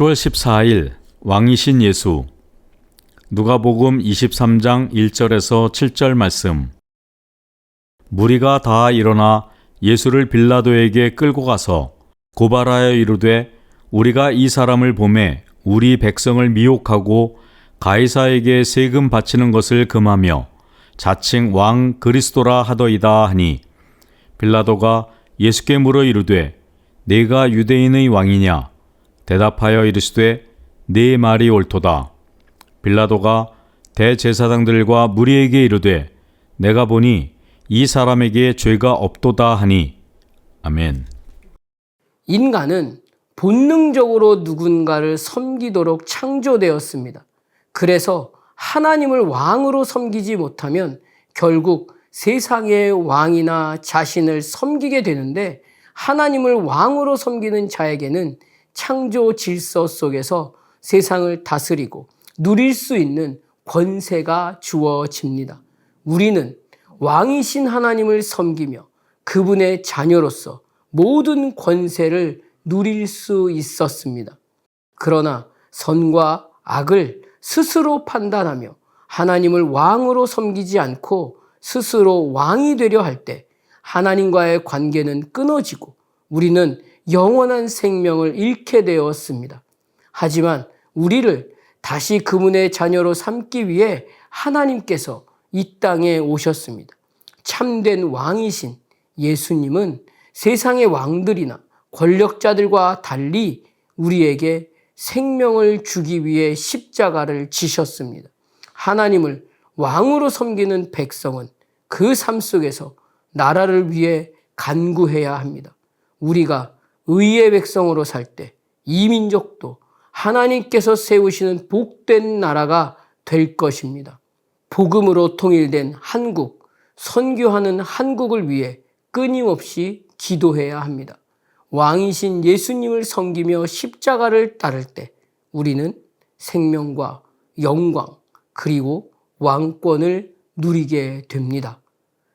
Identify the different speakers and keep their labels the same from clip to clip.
Speaker 1: 7월 14일 왕이신 예수. 누가복음 23장 1절에서 7절 말씀. 무리가 다 일어나 예수를 빌라도에게 끌고 가서 고발하여 이르되 우리가 이 사람을 보매 우리 백성을 미혹하고 가이사에게 세금 바치는 것을 금하며 자칭 왕 그리스도라 하더이다 하니 빌라도가 예수께 물어 이르되 내가 유대인의 왕이냐 대답하여 이르시되 네 말이 옳도다. 빌라도가 대제사장들과 무리에게 이르되 내가 보니 이 사람에게 죄가 없도다 하니. 아멘.
Speaker 2: 인간은 본능적으로 누군가를 섬기도록 창조되었습니다. 그래서 하나님을 왕으로 섬기지 못하면 결국 세상의 왕이나 자신을 섬기게 되는데 하나님을 왕으로 섬기는 자에게는 창조 질서 속에서 세상을 다스리고 누릴 수 있는 권세가 주어집니다. 우리는 왕이신 하나님을 섬기며 그분의 자녀로서 모든 권세를 누릴 수 있었습니다. 그러나 선과 악을 스스로 판단하며 하나님을 왕으로 섬기지 않고 스스로 왕이 되려 할 때 하나님과의 관계는 끊어지고 우리는 영원한 생명을 잃게 되었습니다. 하지만 우리를 다시 그분의 자녀로 삼기 위해 하나님께서 이 땅에 오셨습니다. 참된 왕이신 예수님은 세상의 왕들이나 권력자들과 달리 우리에게 생명을 주기 위해 십자가를 지셨습니다. 하나님을 왕으로 섬기는 백성은 그 삶 속에서 나라를 위해 간구해야 합니다. 우리가 의의 백성으로 살 때 이 민족도 하나님께서 세우시는 복된 나라가 될 것입니다. 복음으로 통일된 한국, 선교하는 한국을 위해 끊임없이 기도해야 합니다. 왕이신 예수님을 섬기며 십자가를 따를 때 우리는 생명과 영광 그리고 왕권을 누리게 됩니다.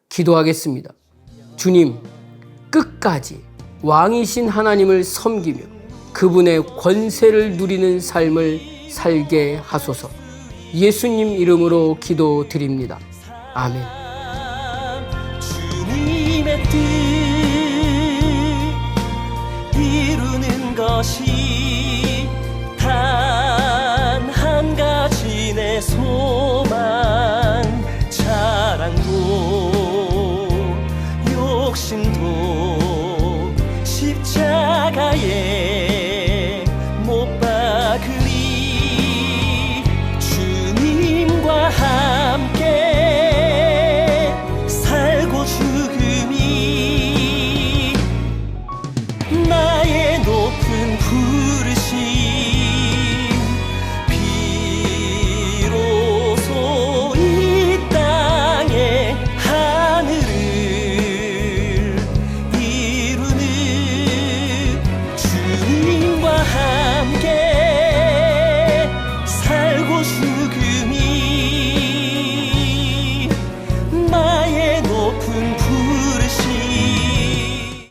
Speaker 2: 기도하겠습니다. 주님, 끝까지 왕이신 하나님을 섬기며 그분의 권세를 누리는 삶을 살게 하소서. 예수님 이름으로 기도드립니다. 아멘.
Speaker 3: 주님의 뜻 이루는 것이